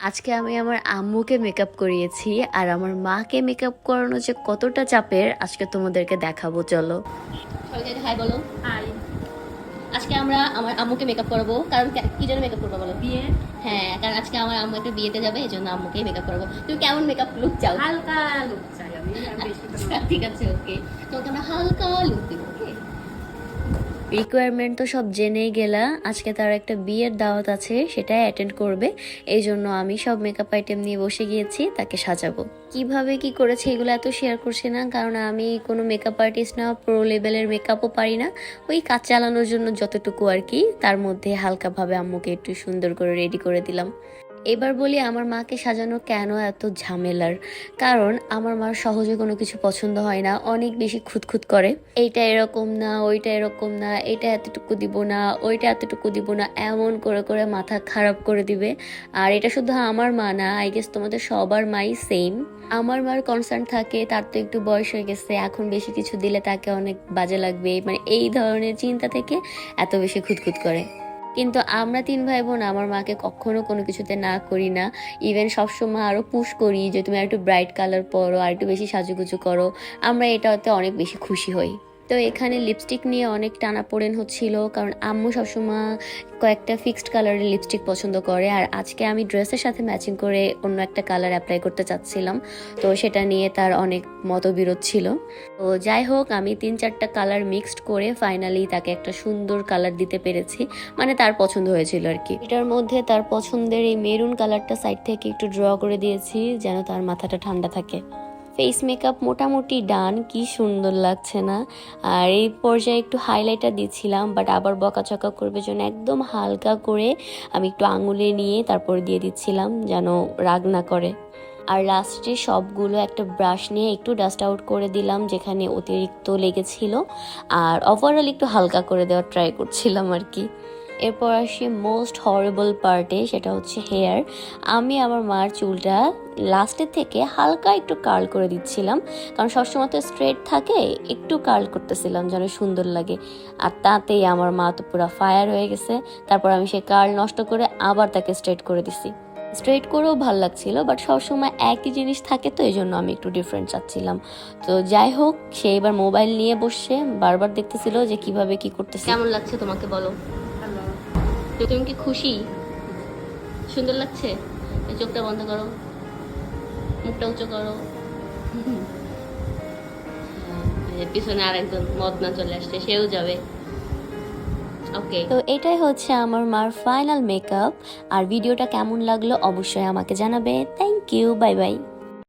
আজকে আমি আমার আম্মুকে মেকআপ করিয়েছি আর আমার মাকে মেকআপ করানো যে কতটা চাপের আজকে তোমাদেরকে দেখাবো চলো। হাই বলো। আজকে আমরা আমার আম্মুকে মেকআপ করব কারণ কি জন্য মেকআপ করব বলো? বিয়ে? হ্যাঁ কারণ আজকে আমার আম্মু একটা বিয়েতে যাবে এই জন্য আম্মুকে মেকআপ করব। তুমি কেমন মেকআপ লুক চাও? হালকা লুক চাই আমি আচ্ছা, ঠিক আছে ওকে তোমাকে আমরা হালকা লুক দিব ওকে রিকোয়ারমেন্ট তো সব জেনেই গেলা। আজকে তার একটা বিয়ের দাওয়াত আছে সেটাই অ্যাটেন্ড করবে। এই জন্য আমি সব মেকআপ আইটেম নিয়ে বসে গিয়েছি, তাকে সাজাবো। কীভাবে কি করেছে এগুলো এত শেয়ার করছি না? কারণ আমি কোনো মেকআপ আর্টিস্ট না প্রো লেভেলের মেকআপও পারি না। ওই কাজ চালানোর জন্য যতটুকু আর কি, তার মধ্যে হালকাভাবে আম্মুকে একটু সুন্দর করে রেডি করে দিলাম। এবার বলি আমার মাকে সাজানো কেন এত ঝামেলার? কারণ আমার মার সহজে কোনো কিছু পছন্দ হয় না, অনেক বেশি খুঁতখুত করে। এইটা এরকম না, ওইটা এরকম না এটা এতটুকু দিব না, ওইটা এতটুকু দিব না, এমন করে করে মাথা খারাপ করে দিবে। আর এটা শুধু আমার মা না আই গেস তোমাদের সবার মাই সেম আমার মার কনসার্ন থাকে, তার তো একটু বয়স হয়ে গেছে, এখন বেশি কিছু দিলে তাকে অনেক বাজে লাগবে। মানে এই ধরনের চিন্তা থেকে এত বেশি খুঁতখুত করে। কিন্তু আমরা তিন ভাই বোন আমার মাকে কখনো কোনো কিছুতে না করি না। ইভেন সবসময় আরও পুশ করি যে, তুমি একটু ব্রাইট কালার পরো আর একটু বেশি সাজুগুজু করো। আমরা এটাতে অনেক বেশি খুশি হই। তো এখানে লিপস্টিক নিয়ে অনেক টানাপোড়েন হচ্ছিল, কারণ আম্মু সবসময় কয়েকটা ফিক্সড কালারের লিপস্টিক পছন্দ করে, আর আজকে আমি ড্রেসের সাথে ম্যাচিং করে অন্য একটা কালার অ্যাপ্লাই করতে চাচ্ছিলাম। তো সেটা নিয়ে তার অনেক মতবিরোধ ছিল। তো যাই হোক, আমি তিন চারটা কালার মিক্সড করে ফাইনালি তাকে একটা সুন্দর কালার দিতে পেরেছি মানে তার পছন্দ হয়েছিল আর কি। এটার মধ্যে তার পছন্দের এই মেরুন কালারটা সাইড থেকে একটু ড্র করে দিয়েছি, যেন তার মাথাটা ঠান্ডা থাকে। ফেস মেকআপ মোটামুটি ডান কি সুন্দর লাগছে না? আর এই পর্যায়ে একটু হাইলাইটার দিচ্ছিলাম বাট আবার বকাচকা করবে জন্য একদম হালকা করে আমি একটু আঙুলে নিয়ে তারপর দিয়ে দিচ্ছিলাম যেন রাগ না করে। আর লাস্টে সবগুলো একটা ব্রাশ নিয়ে একটু ডাস্ট আউট করে দিলাম, যেখানে অতিরিক্ত লেগেছিল। আর ওভারঅল একটু হালকা করে দেওয়ার ট্রাই করছিলাম আর কি। এরপর আসি মোস্ট হরেবল পার্টে সেটা হচ্ছে হেয়ার আমি আমার মার চুলটা লাস্টের থেকে হালকা একটু কার্ল করে দিচ্ছিলাম, কারণ সবসময় তো স্ট্রেট থাকে, একটু কার্ল করতেছিলাম যেন সুন্দর লাগে। আর তাতেই আমার মা তো পুরো ফায়ার হয়ে গেছে, তারপর আমি সে কার্ল নষ্ট করে আবার তাকে স্ট্রেট করে দিছি। স্ট্রেট করেও ভালো লাগছিল বাট সবসময় একই জিনিস থাকে তো এই জন্য আমি একটু ডিফারেন্ট চাচ্ছিলাম। তো যাই হোক, সে এবার মোবাইল নিয়ে বসে বারবার দেখতেছিল যে কীভাবে কি করতেছে। কেমন লাগছে তোমাকে বলো? তো তুমি কি খুশি? সুন্দর লাগছে? চোখটা বন্ধ করো। মুখটা উঁচু করো। পিছনে আরেকজন মদনা চলে আসছে, সেও যাবে। ওকে। তো এটাই হচ্ছে আমার মার ফাইনাল মেকআপ আর ভিডিওটা কেমন লাগল অবশ্যই আমাকে জানাবে। Thank you bye bye